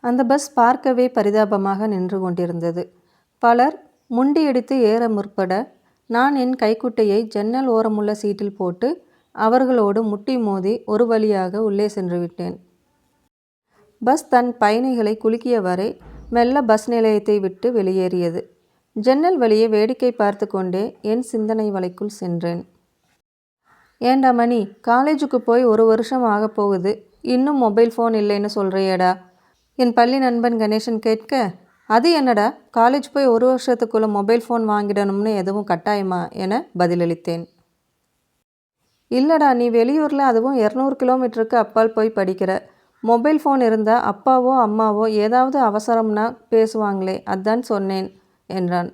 அந்த பஸ் பார்க்கவே பரிதாபமாக நின்று கொண்டிருந்தது. பலர் முண்டியடித்து ஏற முற்பட நான் என் கைக்குட்டையை ஜன்னல் ஓரமுள்ள சீட்டில் போட்டு அவர்களோடு முட்டி மோதி ஒரு வழியாக உள்ளே சென்று விட்டேன். பஸ் தன் பயணிகளை குலுக்கியவாறே மெல்ல பஸ் நிலையத்தை விட்டு வெளியேறியது. ஜன்னல் வழியே வேடிக்கை பார்த்து கொண்டே என் சிந்தனை வலைக்குள் சென்றேன். ஏண்டா மணி காலேஜுக்கு போய் ஒரு வருஷம் ஆகப் போகுது. இன்னும் மொபைல் ஃபோன் இல்லைன்னு சொல்கிறேடா என் பள்ளி நண்பன் கணேசன் கேட்க அது என்னடா? காலேஜ் போய் ஒரு வருஷத்துக்குள்ளே மொபைல் ஃபோன் வாங்கிடணும்னு எதுவும் கட்டாயமா? என பதிலளித்தேன். இல்லைடா நீ வெளியூரில் அதுவும் இரநூறு கிலோமீட்டருக்கு அப்பால் போய் படிக்கிற. மொபைல் ஃபோன் இருந்தால் அப்பாவோ அம்மாவோ ஏதாவது அவசரம்னா பேசுவாங்களே அதான் சொன்னேன் என்றான்.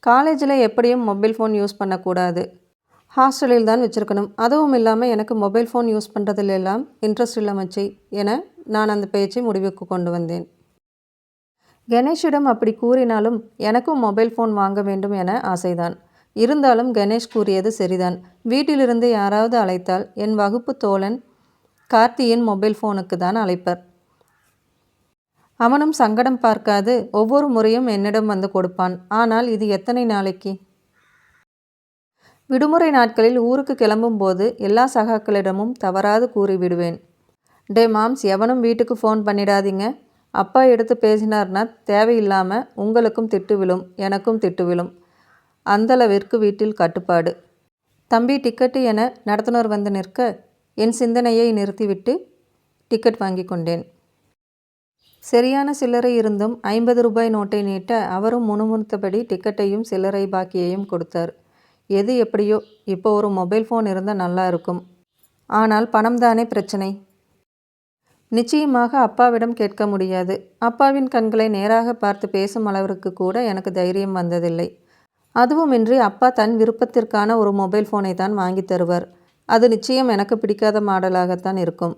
காலேஜில் எப்படியும் மொபைல் ஃபோன் யூஸ் பண்ணக்கூடாது. ஹாஸ்டலில் தான் வச்சுருக்கணும். அதுவும் இல்லாமல் எனக்கு மொபைல் ஃபோன் யூஸ் பண்ணுறதுல இன்ட்ரெஸ்ட் இல்லை மச்சி என நான் அந்த பேச்சை முடிவுக்கு கொண்டு வந்தேன். கணேஷிடம் அப்படி கூறினாலும் எனக்கும் மொபைல் ஃபோன் வாங்க வேண்டும் என ஆசைதான். இருந்தாலும் கணேஷ் கூறியது சரிதான். வீட்டிலிருந்து யாராவது அழைத்தால் என் வகுப்பு தோழன் கார்த்தியின் மொபைல் ஃபோனுக்கு தான் அழைப்பர். அவனும் சங்கடம் பார்க்காது ஒவ்வொரு முறையும் என்னிடம் வந்து கொடுப்பான். ஆனால் இது எத்தனை நாளைக்கு? விடுமுறை நாட்களில் ஊருக்கு கிளம்பும்போது எல்லா சகாக்களிடமும் தவறாது கூறிவிடுவேன். டே மாம்ஸ் எவனும் வீட்டுக்கு ஃபோன் பண்ணிடாதீங்க. அப்பா எடுத்து பேசினார்னா தேவையில்லாமல் உங்களுக்கும் திட்டு விழும் எனக்கும் திட்டு விழும். அந்தளவிற்கு வீட்டில் கட்டுப்பாடு. தம்பி டிக்கெட்டு என நடத்துனர் வந்து நிற்க என் சிந்தனையை நிறுத்திவிட்டு டிக்கெட் வாங்கி கொண்டேன். சரியான சில்லறை இருந்தும் ஐம்பது ரூபாய் நோட்டை நீட்ட அவரும் முணுமுணுத்தபடி டிக்கெட்டையும் சில்லறை பாக்கியையும் கொடுத்தார். எது எப்படியோ இப்போ ஒரு மொபைல் ஃபோன் இருந்தால் நல்லா இருக்கும். ஆனால் பணம் தானே பிரச்சனை? நிச்சயமாக அப்பாவிடம் கேட்க முடியாது. அப்பாவின் கண்களை நேராக பார்த்து பேசும் அளவிற்கு கூட எனக்கு தைரியம் வந்ததில்லை. அதுவுமின்றி அப்பா தன் விருப்பத்திற்கான ஒரு மொபைல் ஃபோனை தான் வாங்கி தருவார். அது நிச்சயம் எனக்கு பிடிக்காத மாடலாகத்தான் இருக்கும்.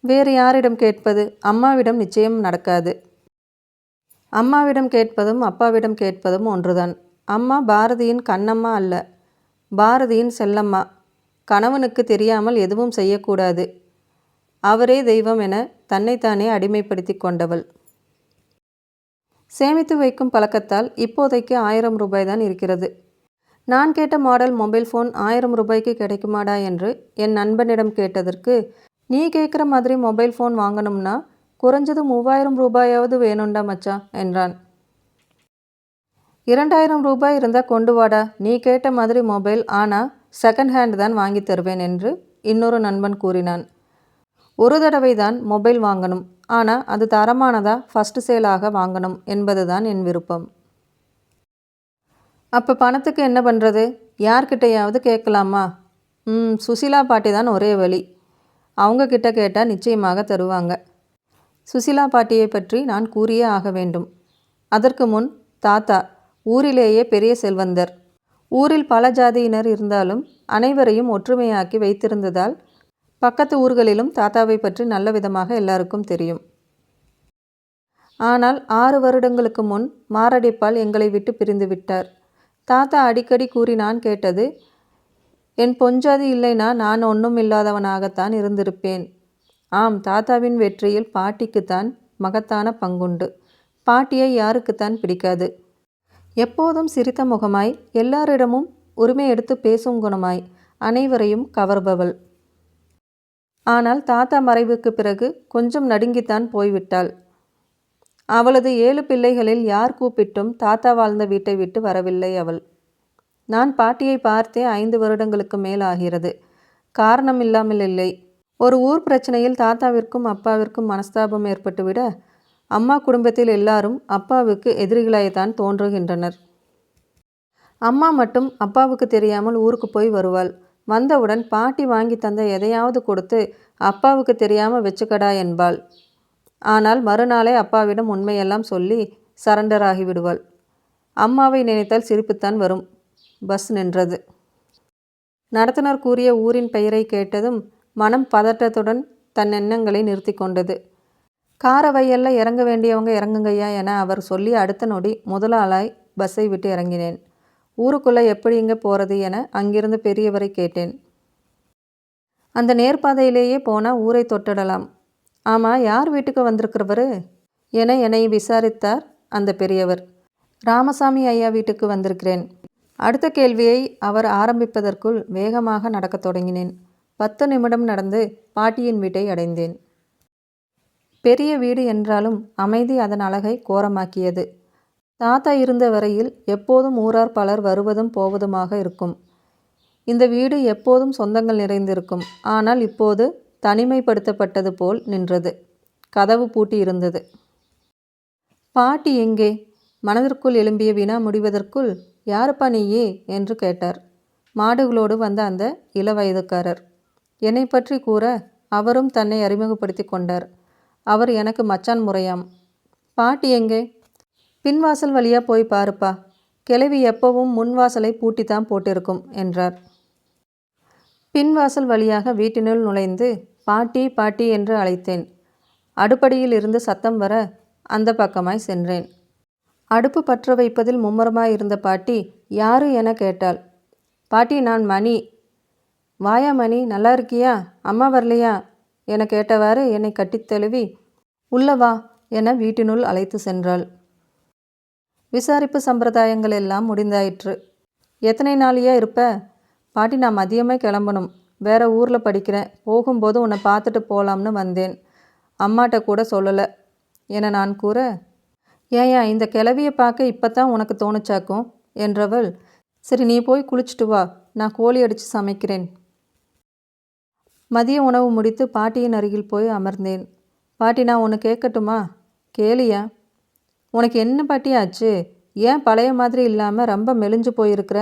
வேறு யாரிடம் கேட்பது அம்மாவிடம் நிச்சயம் நடக்காது. அம்மாவிடம் கேட்பதும் அப்பாவிடம் கேட்பதும் ஒன்றுதான். அம்மா பாரதியின் கண்ணம்மா அல்ல. பாரதியின் செல்லம்மா. கணவனுக்கு தெரியாமல் எதுவும் செய்யக்கூடாது. அவரே தெய்வம் என தன்னைத்தானே அடிமைப்படுத்தி கொண்டவள். சேமித்து வைக்கும் பழக்கத்தால் இப்போதைக்கு ஆயிரம் ரூபாய் தான் இருக்கிறது. நான் கேட்ட மாடல் மொபைல் ஃபோன் ஆயிரம் ரூபாய்க்கு கிடைக்குமாடா என்று என் நண்பனிடம் கேட்டதற்கு நீ கேட்குற மாதிரி மொபைல் ஃபோன் வாங்கணும்னா குறைஞ்சது மூவாயிரம் ரூபாயாவது வேணும்டா மச்சா என்றான். இரண்டாயிரம் ரூபாய் இருந்தால் கொண்டு வாடா நீ கேட்ட மாதிரி மொபைல் ஆனால் செகண்ட் ஹேண்ட் தான் வாங்கி தருவேன் என்று இன்னொரு நண்பன் கூறினான். ஒரு தடவை தான் மொபைல் வாங்கணும். ஆனால் அது தரமானதா? ஃபஸ்ட்டு சேலாக வாங்கணும் என்பது தான் என் விருப்பம். அப்போ பணத்துக்கு என்ன பண்ணுறது யார்கிட்டையாவது கேட்கலாமா? ம் சுசிலா பாட்டி தான் ஒரே வழி. அவங்க கிட்ட கேட்டால் நிச்சயமாக தருவாங்க. சுசிலா பாட்டியை பற்றி நான் கூறியே ஆக வேண்டும். அதற்கு முன் தாத்தா ஊரிலேயே பெரிய செல்வந்தர். ஊரில் பல ஜாதியினர் இருந்தாலும் அனைவரையும் ஒற்றுமையாக்கி வைத்திருந்ததால் பக்கத்து ஊர்களிலும் தாத்தாவை பற்றி நல்ல விதமாக எல்லாருக்கும் தெரியும். ஆனால் ஆறு வருடங்களுக்கு முன் மாரடைப்பால் எங்களை விட்டு பிரிந்து விட்டார். தாத்தா அடிக்கடி கூறி நான் கேட்டது என் பொஞ்சாதி இல்லைனா நான் ஒன்றும் இல்லாதவனாகத்தான் இருந்திருப்பேன். ஆம் தாத்தாவின் வெற்றியில் பாட்டிக்குத்தான் மகத்தான பங்குண்டு. பாட்டியை யாருக்குத்தான் பிடிக்காது. எப்போதும் சிரித்த முகமாய் எல்லாரிடமும் உரிமை எடுத்து பேசும் குணமாய் அனைவரையும் கவர்பவள். ஆனால் தாத்தா மறைவுக்கு பிறகு கொஞ்சம் நடுங்கித்தான் போய்விட்டாள். அவளது ஏழு பிள்ளைகளில் யார் கூப்பிட்டும் தாத்தா வாழ்ந்த வீட்டை விட்டு வரவில்லை அவள். நான் பாட்டியை பார்த்தே ஐந்து வருடங்களுக்கு மேல் ஆகிறது. காரணம் இல்லாமல் இல்லை. ஒரு ஊர் பிரச்சனையில் தாத்தாவிற்கும் அப்பாவிற்கும் மனஸ்தாபம் ஏற்பட்டுவிட அம்மா குடும்பத்தில் எல்லாரும் அப்பாவுக்கு எதிரிகளாய்த்தான் தோன்றுகின்றனர். அம்மா மட்டும் அப்பாவுக்கு தெரியாமல் ஊருக்கு போய் வருவாள். வந்தவுடன் பாட்டி வாங்கி தந்த எதையாவது கொடுத்து அப்பாவுக்கு தெரியாமல் வச்சுக்கடா என்பாள். ஆனால் மறுநாளே அப்பாவிடம் உண்மையெல்லாம் சொல்லி சரண்டர் ஆகிவிடுவாள். அம்மாவை நினைத்தால் சிரிப்புத்தான் வரும். பஸ் நின்றது. நடத்துனர் கூறிய ஊரின் பெயரை கேட்டதும் மனம் பதட்டத்துடன் தன் எண்ணங்களை நிறுத்தி கொண்டது. காரவையல்ல இறங்க வேண்டியவங்க இறங்குங்கய்யா என அவர் சொல்லி அடுத்த நொடி முதலாளாய் பஸ்ஸை விட்டு இறங்கினேன். ஊருக்குள்ளே எப்படி இங்கே போகிறது என அங்கிருந்து பெரியவரை கேட்டேன். அந்த நேர்பாதையிலேயே போனால் ஊரை தொட்டிடலாம். ஆமாம் யார் வீட்டுக்கு வந்திருக்கிறவரு? என என்னை விசாரித்தார் அந்த பெரியவர். ராமசாமி ஐயா வீட்டுக்கு வந்திருக்கிறேன். அடுத்த கேள்வியை அவர் ஆரம்பிப்பதற்குள் வேகமாக நடக்கத் தொடங்கினேன். பத்து நிமிடம் நடந்து பாட்டியின் வீட்டை அடைந்தேன். பெரிய வீடு என்றாலும் அமைதி அதன் அழகை கோரமாக்கியது. தாத்தா இருந்த வரையில் எப்போதும் ஊரார் பலர் வருவதும் போவதுமாக இருக்கும். இந்த வீடு எப்போதும் சொந்தங்கள் நிறைந்திருக்கும். ஆனால் இப்போது தனிமைப்படுத்தப்பட்டது போல் நின்றது. கதவு பூட்டி இருந்தது. பாட்டி எங்கே? மனதிற்குள் எழும்பிய வினா முடிவதற்குள் யாருப்பா நீயே என்று கேட்டார். மாடுகளோடு வந்த அந்த இளவயதுக்காரர். என்னை பற்றி கூற அவரும் தன்னை அறிமுகப்படுத்தி கொண்டார். அவர் எனக்கு மச்சான் முறையாம். பாட்டி எங்கே? பின்வாசல் வழியாக போய் பாருப்பா. கிளவி எப்பவும் முன்வாசலை பூட்டித்தான் போட்டிருக்கும் என்றார். பின்வாசல் வழியாக வீட்டினுள் நுழைந்து பாட்டி பாட்டி என்று அழைத்தேன். அடுப்படியில் இருந்து சத்தம் வர அந்த பக்கமாய் சென்றேன். அடுப்பு பற்ற வைப்பதில் மும்முரமாய் இருந்த பாட்டி யாரு என கேட்டாள். பாட்டி நான் மணி. வாயா மணி நல்லா இருக்கியா? அம்மா வரலையா? என கேட்டவாறு என்னை கட்டித் தழுவி வா என வீட்டினுள் அழைத்து சென்றாள். விசாரிப்பு சம்பிரதாயங்கள் எல்லாம் முடிந்தாயிற்று. எத்தனை நாளையா இருப்ப? பாட்டி நான் மதியமே கிளம்பணும். வேற ஊரில் படிக்கிறேன். போகும்போது உன்னை பார்த்துட்டு போகலாம்னு வந்தேன். அம்மாட்ட கூட சொல்லலை. என நான் கூற ஏயா இந்த கிளவியை பார்க்க இப்போ தான் உனக்கு தோணுச்சாக்கும்? என்றவள் சரி நீ போய் குளிச்சுட்டு வா. நான் கோழி அடித்து சமைக்கிறேன். மதிய உணவு முடித்து பாட்டியின் அருகில் போய் அமர்ந்தேன். பாட்டி நான் ஒன்று கேட்கட்டுமா? கேளியா? உனக்கு என்ன பாட்டி ஆச்சு? ஏன் பழைய மாதிரி இல்லாமல் ரொம்ப மெலிஞ்சு போயிருக்கிற?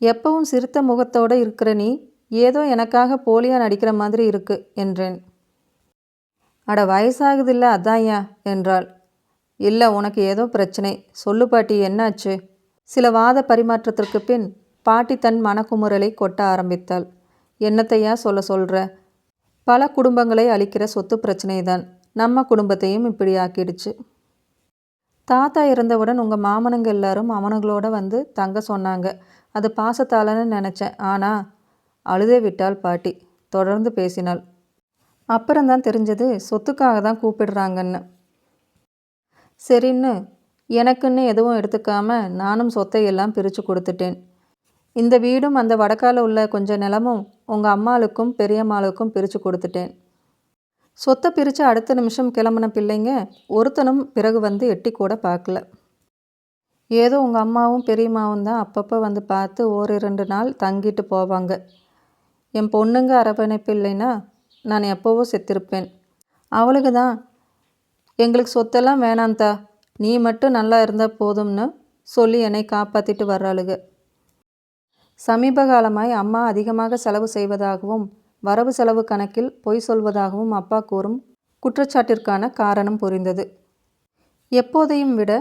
எப்பவும் சிரித்த முகத்தோடு இருக்கிற நீ ஏதோ எனக்காக போலியாக நடிக்கிற மாதிரி இருக்கு என்றேன். அட வயசாகுதில்ல அதான்யா என்றாள். இல்லை உனக்கு ஏதோ பிரச்சனை. சொல்லு பாட்டி என்னாச்சு? சில வாத பரிமாற்றத்திற்கு பின் பாட்டி தன் மனக்குமுறலை கொட்ட ஆரம்பித்தாள். என்னத்தையா சொல்ல சொல்கிற பல குடும்பங்களை அழிக்கிற சொத்து பிரச்சனை தான் நம்ம குடும்பத்தையும் இப்படி ஆக்கிடுச்சு. தாத்தா இறந்தவுடன் உங்கள் மாமனுங்க எல்லாரும் அவனுங்களோட வந்து தங்க சொன்னாங்க. அது பாசத்தாலன்னு நினச்சேன். ஆனால் அழுதே விட்டாள் பாட்டி. தொடர்ந்து பேசினாள். அப்புறம்தான் தெரிஞ்சது சொத்துக்காக தான் கூப்பிடுறாங்கன்னு. சரின்னு எனக்குன்னு எதுவும் எடுத்துக்காம நானும் சொத்தை எல்லாம் பிரித்து கொடுத்துட்டேன். இந்த வீடும் அந்த வடக்கால உள்ள கொஞ்ச நிலமும் உங்கள் அம்மாளுக்கும் பெரியம்மாளுக்கும் பிரித்து கொடுத்துட்டேன். சொத்தை பிரித்து அடுத்த நிமிஷம் கிளம்புன பிள்ளைங்க ஒருத்தனும் பிறகு வந்து எட்டி கூட பார்க்கல. ஏதோ உங்கள் அம்மாவும் பெரியம்மாவும் தான் அப்பப்போ வந்து பார்த்து ஓரிரண்டு நாள் தங்கிட்டு போவாங்க. என் பொண்ணுங்க அரவணைப்பு இல்லைன்னா நான் எப்போவோ செத்திருப்பேன். அவளுக்கு தான் எங்களுக்கு சொத்தெல்லாம் வேணாந்தா நீ மட்டும் நல்லா இருந்தால் போதும்னு சொல்லி என்னை காப்பாற்றிட்டு வர்றாளுக. சமீப காலமாய் அம்மா அதிகமாக செலவு செய்வதாகவும் வரவு செலவு கணக்கில் பொய் சொல்வதாகவும் அப்பா கூறும் குற்றச்சாட்டிற்கான காரணம் புரிந்தது. எப்போதையும் விட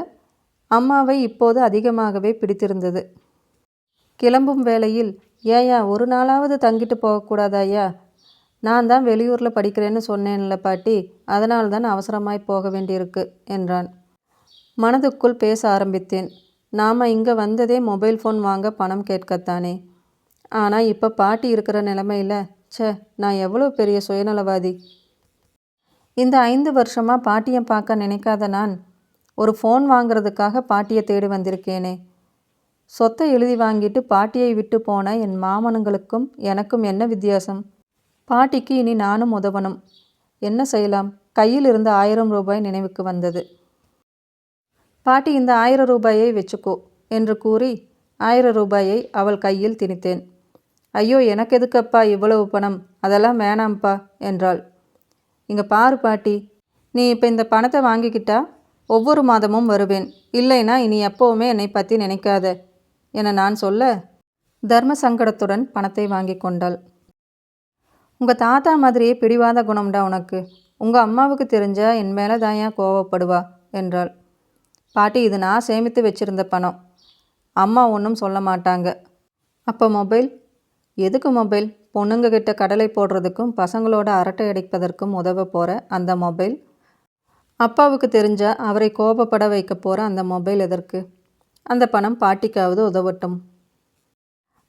அம்மாவை இப்போது அதிகமாகவே பிடித்திருந்தது. கிளம்பும் வேளையில் ஏயா ஒரு நாளாவது தங்கிட்டு போகக்கூடாதாயா நான் தான் வெளியூரில் படிக்கிறேன்னு சொன்னேன்ல பாட்டி அதனால் தான் அவசரமாய் போக வேண்டியிருக்கு என்றான். மனதுக்குள் பேச ஆரம்பித்தேன். நாம் இங்கே வந்ததே மொபைல் ஃபோன் வாங்க பணம் கேட்கத்தானே? ஆனால் இப்போ பாட்டி இருக்கிற நிலமையில் ச்சே நான் எவ்வளோ பெரிய சுயநலவாதி? இந்த ஐந்து வருஷமாக பாட்டியை பார்க்க நினைக்காத நான். ஒரு ஃபோன் வாங்குறதுக்காக பாட்டியை தேடி வந்திருக்கேனே. சொத்தை எழுதி வாங்கிட்டு பாட்டியை விட்டு போன என் மாமனுங்களுக்கும் எனக்கும் என்ன வித்தியாசம்? பாட்டிக்கு இனி நானும் உதவணும். என்ன செய்யலாம்? கையில் இருந்த ஆயிரம் ரூபாய் நினைவுக்கு வந்தது. பாட்டி இந்த ஆயிரம் ரூபாயை வச்சுக்கோ என்று கூறி ஆயிரம் ரூபாயை அவள் கையில் திணித்தேன். ஐயோ எனக்கு எதுக்கப்பா இவ்வளவு பணம்? அதெல்லாம் வேணாம்ப்பா என்றாள். இங்கே பாரு பாட்டி நீ இப்போ இந்த பணத்தை வாங்கிக்கிட்டா ஒவ்வொரு மாதமும் வருவேன். இல்லைனா இனி எப்போவுமே என்னை பற்றி நினைக்காத என நான் சொல்ல தர்ம சங்கடத்துடன் பணத்தை வாங்கி கொண்டாள். உங்கள் தாத்தா மாதிரியே பிடிவாத குணம்டா உனக்கு. உங்கள் அம்மாவுக்கு தெரிஞ்சா என் மேலே தான் ஏன் கோவப்படுவா? என்றாள். பாட்டி இது நான் சேமித்து வச்சிருந்த பணம். அம்மா ஒன்றும் சொல்ல மாட்டாங்க. அப்போ மொபைல் எதுக்கு மொபைல்? பொண்ணுங்ககிட்ட கடலை போடுறதுக்கும் பசங்களோட அரட்டை அடிப்பதற்கும் உதவ போகிற அந்த மொபைல்? அப்பாவுக்கு தெரிஞ்சால் அவரை கோபப்பட வைக்க போகிற அந்த மொபைல் எதற்கு? அந்த பணம் பாட்டிக்காவது உதவட்டும்.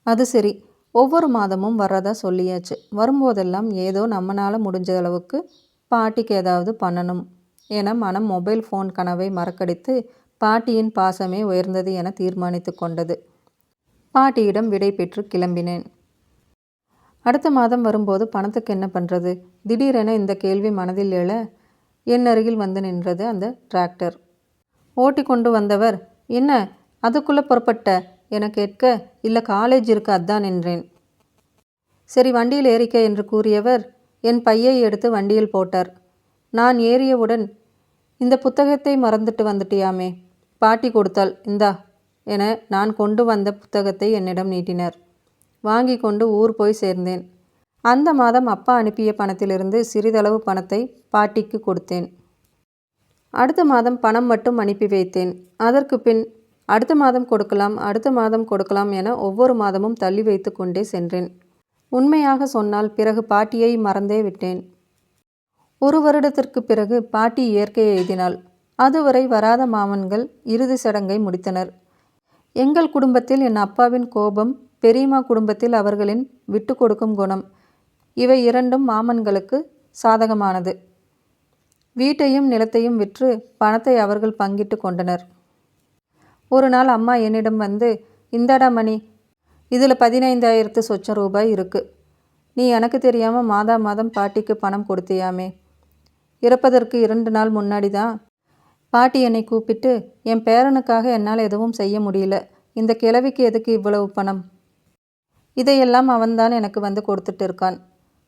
அது சரி ஒவ்வொரு மாதமும் வர்றதா சொல்லியாச்சு. வரும்போதெல்லாம் ஏதோ நம்மளால் முடிஞ்ச அளவுக்கு பாட்டிக்கு ஏதாவது பண்ணணும் என மனம் மொபைல் ஃபோன் கனவை மறக்கடித்து பாட்டியின் பாசமே உயர்ந்தது என தீர்மானித்து கொண்டது. பாட்டியிடம் விடை பெற்று கிளம்பினேன். அடுத்த மாதம் வரும்போது பணத்துக்கு என்ன பண்ணுறது திடீரென இந்த கேள்வி மனதில் எழ என் அருகில் வந்து நின்றது அந்த டிராக்டர். ஓட்டி கொண்டு வந்தவர் என்ன அதுக்குள்ளே புறப்பட்ட? என கேட்க இல்லை காலேஜ் இருக்கு அதான் நின்றேன் சரி வண்டியில் ஏறிக்க என்று கூறியவர் என் பையை எடுத்து வண்டியில் போட்டார். நான் ஏறியவுடன் இந்த புத்தகத்தை மறந்துட்டு வந்துட்டியாமே? பாட்டி கொடுத்தாள் இந்தா என நான் கொண்டு வந்த புத்தகத்தை என்னிடம் நீட்டினார். வாங்கி கொண்டு ஊர் போய் சேர்ந்தேன். அந்த மாதம் அப்பா அனுப்பிய பணத்திலிருந்து சிறிதளவு பணத்தை பாட்டிக்கு கொடுத்தேன். அடுத்த மாதம் பணம் மட்டும் அனுப்பி வைத்தேன். அதற்கு பின் அடுத்த மாதம் கொடுக்கலாம் அடுத்த மாதம் கொடுக்கலாம் என ஒவ்வொரு மாதமும் தள்ளி வைத்து கொண்டே சென்றேன். உண்மையாக சொன்னால் பிறகு பாட்டியை மறந்தே விட்டேன். ஒரு வருடத்திற்கு பிறகு பாட்டி இயற்கையை எழுதினாள். அதுவரை வராத மாமன்கள் இறுதி சடங்கை முடித்தனர். எங்கள் குடும்பத்தில் என் அப்பாவின் கோபம் பெரியம்மா குடும்பத்தில் அவர்களின் விட்டு கொடுக்கும் குணம். இவை இரண்டும் மாமன்களுக்கு சாதகமானது. வீட்டையும் நிலத்தையும் விற்று பணத்தை அவர்கள் பங்கிட்டு கொண்டனர். ஒரு நாள் அம்மா என்னிடம் வந்து இந்தாடா மணி இதில் பதினைந்தாயிரத்து சொச்சம் ரூபாய் இருக்கு. நீ எனக்கு தெரியாமல் மாதா மாதம் பாட்டிக்கு பணம் கொடுத்தியாமே. இறப்பதற்கு இரண்டு நாள் முன்னாடி தான் பாட்டி என்னை கூப்பிட்டு என் பேரனுக்காக என்னால் எதுவும் செய்ய முடியல. இந்த கிழவிக்கு எதுக்கு இவ்வளவு பணம்? இதையெல்லாம் அவன்தான் எனக்கு வந்து கொடுத்துட்டு இருக்கான்.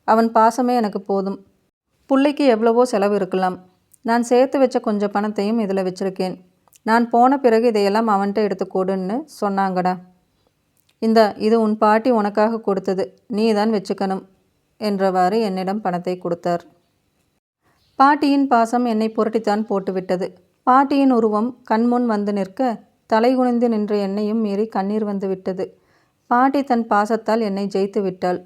அவன் பாசமே எனக்கு போதும். புள்ளைக்கு எவ்வளவோ செலவு இருக்கலாம். நான் சேர்த்து வச்ச கொஞ்சம் பணத்தையும் இதில் வச்சுருக்கேன். நான் போன பிறகு இதையெல்லாம் அவன்கிட்ட எடுத்து கொடுன்னு சொன்னாங்கடா. இந்த இது உன் பாட்டி உனக்காக கொடுத்தது. நீ தான் வச்சுக்கணும் என்றவாறு என்னிடம் பணத்தை கொடுத்தார். பாட்டியின் பாசம் என்னை புரட்டித்தான் போட்டுவிட்டது. பாட்டியின் உருவம் கண்முன் வந்து நிற்க தலை குனிந்து நின்ற என்னையும் மீறி கண்ணீர் வந்து விட்டது. பாட்டி தன் பாசத்தால் என்னை ஜெயித்து விட்டாள்.